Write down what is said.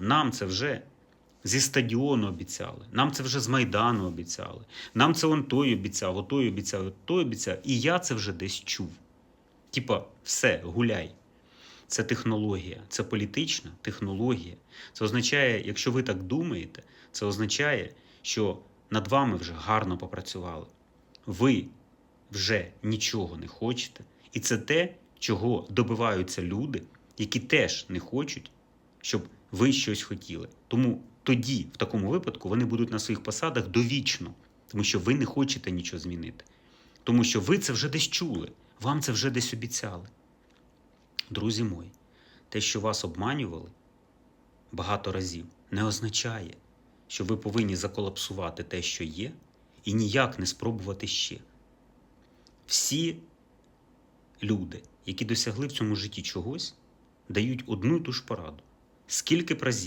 нам це вже зі стадіону обіцяли, нам це вже з Майдану обіцяли, нам це он той обіцяв, отой обіцяв, той обіцяв. І я це вже десь чув. Типа, все, гуляй. Це технологія, це політична технологія. Це означає, якщо ви так думаєте, це означає, що над вами вже гарно попрацювали. Ви вже нічого не хочете. І це те, чого добиваються люди, які теж не хочуть, щоб ви щось хотіли. Тому тоді, в такому випадку, вони будуть на своїх посадах довічно, тому що ви не хочете нічого змінити. Тому що ви це вже десь чули, вам це вже десь обіцяли. Друзі мої, те, що вас обманювали багато разів, не означає, що ви повинні заколапсувати те, що є, і ніяк не спробувати ще. Всі люди, які досягли в цьому житті чогось, дають одну і ту ж пораду. Скільки б разів